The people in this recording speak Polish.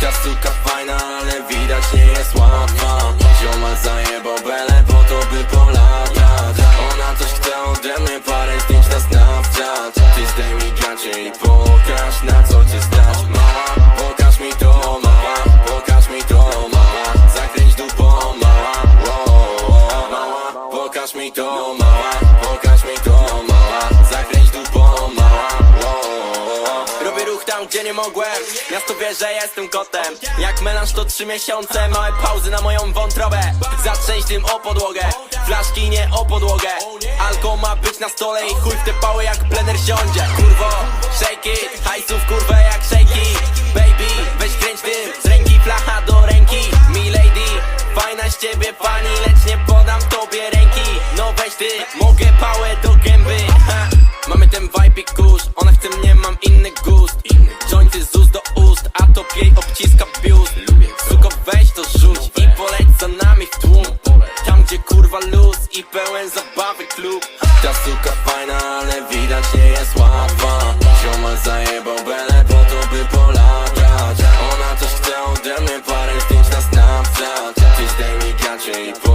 Kasturka fajna, ale widać nie jest łatwa. Ziomal zajebał belę po to by polatać. Ona coś chce ode mnie, parę zdjęć na Snapchat. Ty zdejmij gacie i potem mi to mała, pokaż mi to mała Zakręć dupą mała. Robię ruch tam gdzie nie mogłem Miasto wie, że jestem kotem. Jak melanż to trzy miesiące Małe pauzy na moją wątrobę. Zatrzęść tym o podłogę Flaszki nie o podłogę. Alko ma być na stole i chuj w te pały jak plener siądzie. Kurwo, shake it Hajsów kurwę jak shake it Baby, weź kręć tym Z ręki flacha do ręki. Mi lady, fajna z ciebie pani Lecz nie ręki Mogę pałę do gęby. Ha. Mamy ten vibe i kurz Ona chce mnie, mam inny gust. Jointy z ust do ust A top jej obciska biust. Suko weź to rzuć I poleć za nami w tłum. Tam gdzie kurwa luz I pełen zabawy klub. Ta suka fajna, ale widać nie jest łatwa. Ziomal zajebał belę po to by polatać Ona coś chce ode mnie Parę zdjęć na Snapchat. Ty zdejmij gacie i